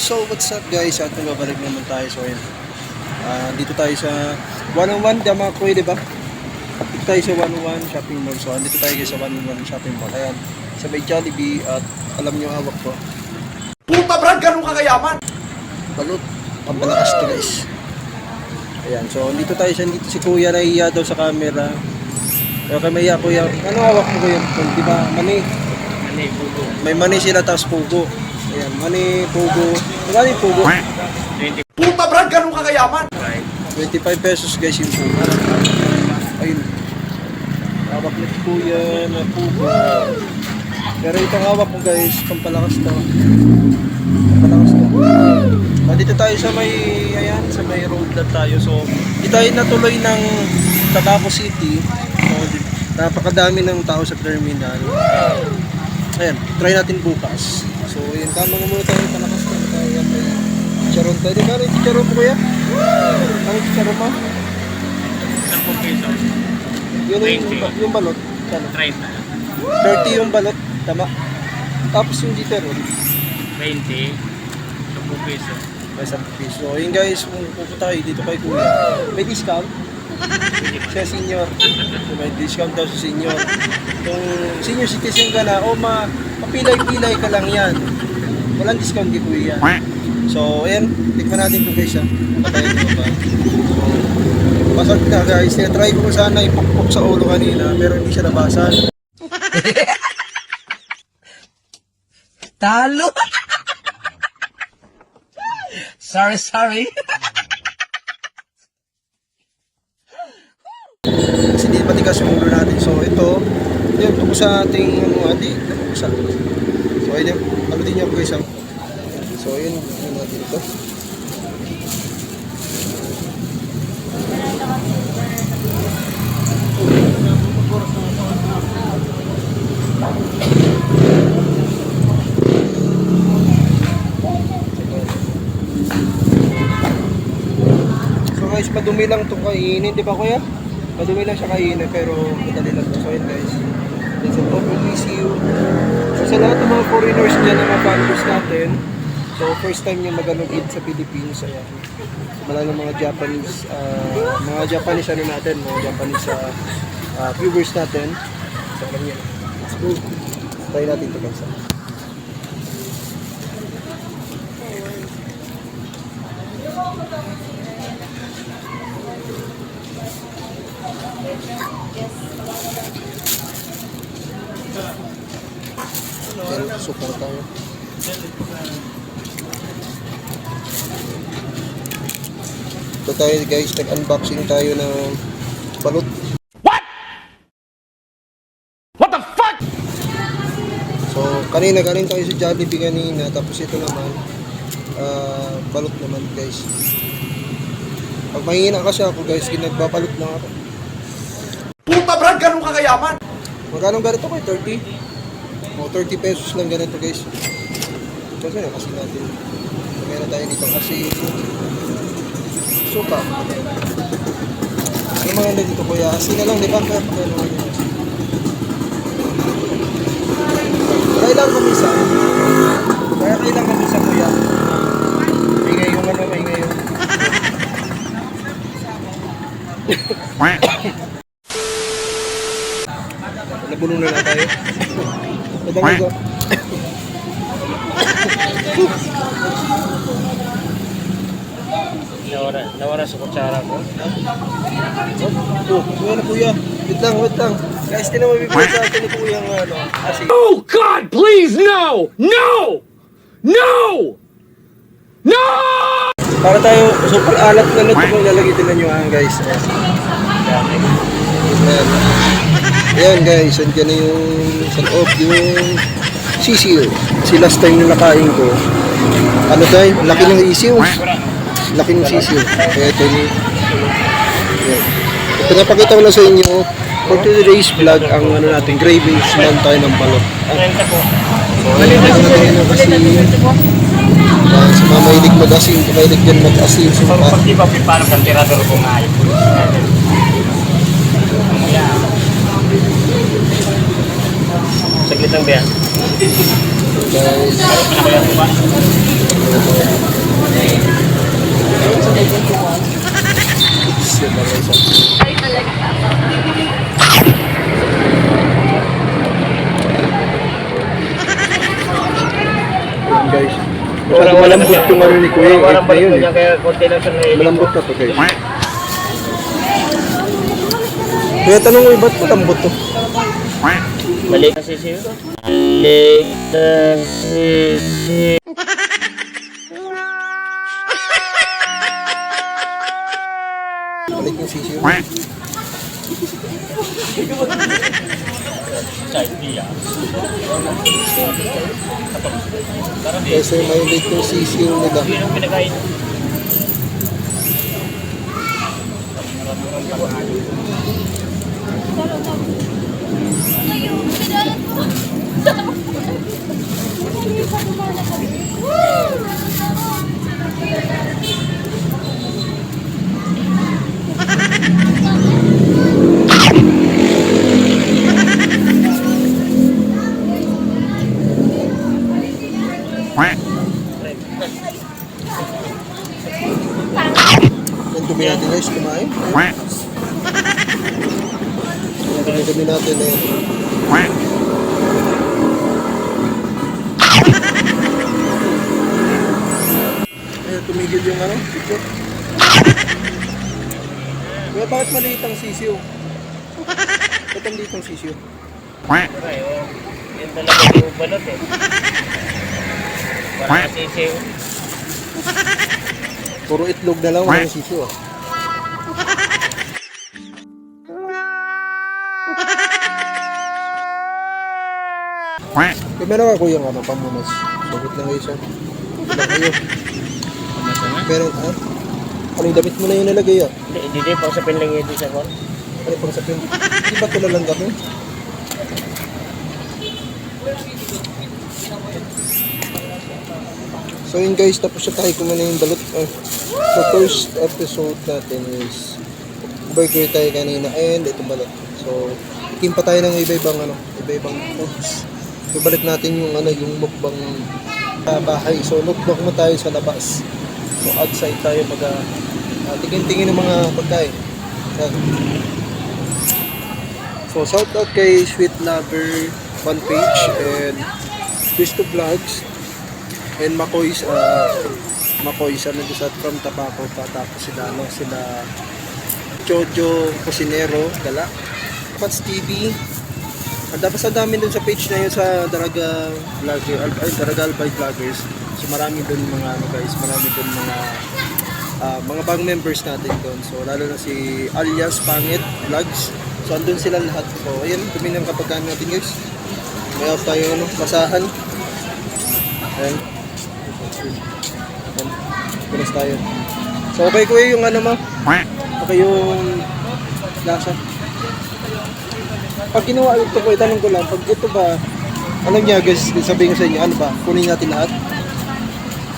So, what's up guys? At babalik naman tayo. So, ayun. Ah, dito tayo sa 101 Damakoy, di ba? Dito tayo sa 101 Shopping Mall. So, andito tayo guys sa 101 Shopping Mall. Ayan. Sa may Jollibee at alam nyo hawak ko. Puta Brad, ganun ka kayaman? Balot. Pampalakas to guys. Ayan. So, dito tayo sa dito si Kuya nahiya daw sa camera. Pero kay Maya, Kuya, ano hawak mo kuya? Di ba? Mani. Yung pugo? May mani sila tapos pugo. Ayan. Mani, pugo. Magkano yung pugo? 25. Puta Brad, ganun ka kayaman? 25 pesos guys yung pugo. Ayun. Hawak ni Kuya na pugo. Pero itong hawak mo guys, pampalakas to. Pampalakas to. Ah, dito tayo sa may, ayan, sa may road na tayo. So, dito tayo natuloy ng Tabaco City. So, napakadami ng tao sa terminal. Ayan, try natin bukas. Yun, tama nga muna tayo, palakas na tayo. Ayan, may chicharon tayo. Di ba, chicharon mo kuya? Ano yung chicharon mo? 10 piso. Yun yung, 20. yung balot. Ano? 30. 30 yung balot. Tama. Tapos yung chicharon. 20. 10 piso. May 10 piso. So, yun guys, kung pupunta kayo dito kay kuya, may discount. Siya senior. So, may discount daw sa senior. Kung senior citizen ka na, o ma, mapilay-pilay ka lang yan. Walang discount kay kuya. So, ayan, tikman natin ito guys ha. Patayin mo ba? So, basag na guys. Try ko sana ipukpok sa ulo kanina, pero hindi siya nabasan. Talo. sorry, sorry. Kasi di matigas yung ulo natin. So, ito, yun, tungkol sa ating, ano, adi, sa, so, ayun, din yung guys ha. So, yun, yun natin ito. So guys, madumi lang ito kainin, di ba kuya? Madumi lang siya kainin, pero madali lang ito. So yun guys, an open ECU. So sa lahat ng mga foreigners dyan na mga followers natin, so first time yung mag-eat sa Philippines, ayan. So wala ng mga Japanese, ah, mga Japanese ano natin, mga Japanese uh, viewers natin. So alam niyo, let's go. Try natin ito guys. Pero support tayo. Ito tayo guys, nag-unboxing tayo ng balot. What the fuck? So, kanina galing tayo sa Jollibee kanina, tapos ito naman, ah, balot naman guys. Pag mahina kasi ako guys, ginagbabalot lang ako. Puta Brad, ganun ka kayaman? Magkano ganito ko? 30? O, 30 pesos lang ganito guys. Kasi na kasi natin. Meron tayo dito kasi suka. Ano maganda dito kuya? Asin na lang, di ba? Kaya pa naman yun. Kailang kamisa. Kaya kailang kamisa kuya. Ingay yung ano, ingay yung. Nabulong na lang tayo. Ito. Nawara, nawara sa kutsara ko. Oh, kuya na kuya. Wait lang, wait lang. Guys, tinan mo bibigyan sa atin ni kuya ng ano. Kasi, Oh God, please, no! No! No! No! para tayo, super alat na nito kung lalagay din nyo ang guys. Ayan. Ayan guys, andyan na yung sa loob yung sisiyo. Si last time na nakain ko, ano tayo, laki ng isiyo. Laki ng sisiyo. Kaya ito yung, Ayan. Pinapakita ko lang sa inyo, for today's vlog, ang ano natin, gravy man tayo ng balot. Po. Ayan, na tayo ng asin. Dahil sa mga mahilig mag-asin, mahilig dyan mag-asin. So, Pag di ba pipalo ng tirador ko nga. Ay, talaga guys. Parang malambot yung ano ni Kuya. Eh. Parang malambot eh. niya kaya lang siya na Malambot na to guys. Kaya tanong ko, ba't malambot to? Mali kasi siya sisiyo. Balik yung idea. Kasi may late yung sisiyo nila. Yun ang dumi natin guys, kumain. Yung dumi-dumi natin eh. Ayun, tumigil yung ano, picture. Kaya bakit maliit ang sisiyo? Ba't ang liit ang sisiyo? Ay, oh. Talaga yung balot eh. Parang sisiyo. Puro itlog na lang walang sisiyo ah. Kaya meron ako yung ano, pamunas. Sagot lang kayo siya. Ilang kayo. Meron, ha? Ano yung damit mo na yung nalagay ah? Hindi, hindi din pa sa pinlang ito sa kon. Ano pang sa pin? Di ba tulad lang So yun guys, tapos na tayo kumana yung balot. Ah, so first episode natin is burger tayo kanina and ito balot. So team pa tayo ng iba-ibang ano, iba-ibang foods. So balik natin yung ano, yung mukbang sa bahay. So mukbang mo tayo sa labas. So outside tayo mag uh, tingin-tingin ng mga pagkain. So, shout out kay Sweet Lover fan page and Cristo Vlogs and Makoy's uh, doon sa from Tabaco pa tapos sila ano sila Jojo Cosinero Gala Pats TV ang dapat sa dami dun sa page na yun sa Daraga Vlogger Al- ay, Daraga Albay Vloggers so marami dun mga ano guys marami dun mga ah, mga bang members natin doon. So, lalo na si Alias Pangit Vlogs. So, andun sila lahat. So, ayun, dumi ng kapagkaan natin guys. May off tayo, ano, basahan. Ayan. Pinas tayo. So, okay ko yung ano mo. Okay yung lasa. Pag ginawa ito ko, itanong ko lang, pag ito ba, alam niya guys, sabihin ko sa inyo, ano ba, kunin natin lahat?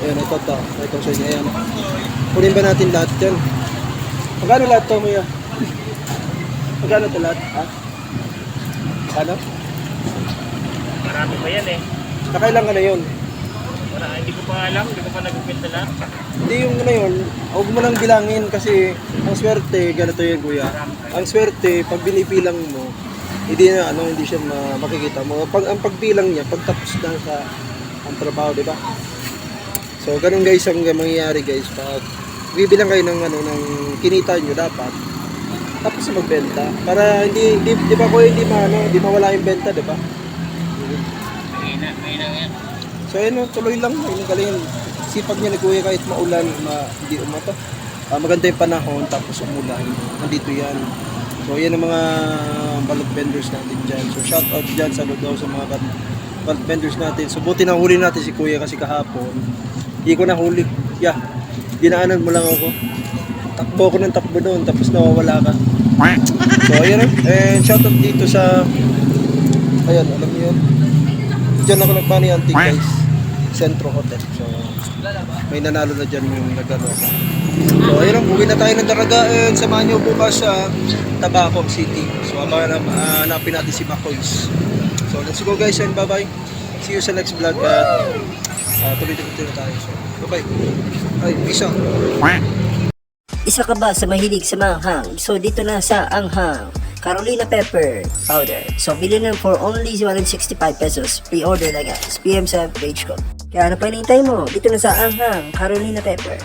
Ayan, ito to. Ito sa inyo, ayan. Kunin ba natin lahat yan? Magkano lahat to, Mia? Magkano to lahat? Ha? Ano? Marami pa yan eh. Nakailan ka na yun? Wala, hindi ko pa alam, hindi ko pa nagpipinta lahat. Hindi yung na yun, huwag mo nang bilangin kasi ang swerte, ganito yan kuya. Ang swerte, pag binibilang mo, hindi na ano, hindi siya ma- makikita mo. Pag ang pagbilang niya, pagtapos na sa ang trabaho, di ba? So, ganun guys ang mangyayari guys pag bibilang kayo ng ano ng kinita niyo dapat tapos na magbenta para hindi di, di ba ko hindi maano, hindi mawala yung benta, di ba? Mahina, mahina yan. So ayun, oh, tuloy lang. Ayun, ang galing. Sipag niya ni Kuya kahit maulan, ma, hindi umato. Ah, maganda yung panahon, tapos umulan. Nandito yan. So yan ang mga balot vendors natin dyan. So shout out dyan sa Lugaw sa mga bal- balot vendors natin. So buti na huli natin si Kuya kasi kahapon. Hindi ko nahuli. Yeah, dinaanan mo lang ako. Takbo ko ng takbo doon, tapos nawawala ka. So ayun, and shout out dito sa Ayan, alam niyo yun. Diyan ako nagmani antique guys. Centro Hotel. So, may nanalo na dyan yung nagano. So, ayun lang. Uwi na tayo ng Daraga and samahan nyo bukas sa Tabaco City. So, abangan na, ah, hanapin natin si Makoys. So, let's go guys and bye-bye. See you sa next vlog at uh, tuloy-tuloy tayo. So, bye-bye. Ay, peace out. Isa ka ba sa mahilig sa manghang? So dito na sa Anghang. Carolina Pepper Powder. So bili na for only 165 pesos. Pre-order na guys. PM sa page ko. Kaya ano pa hinihintay mo? Dito na sa Anghang Carolina Pepper.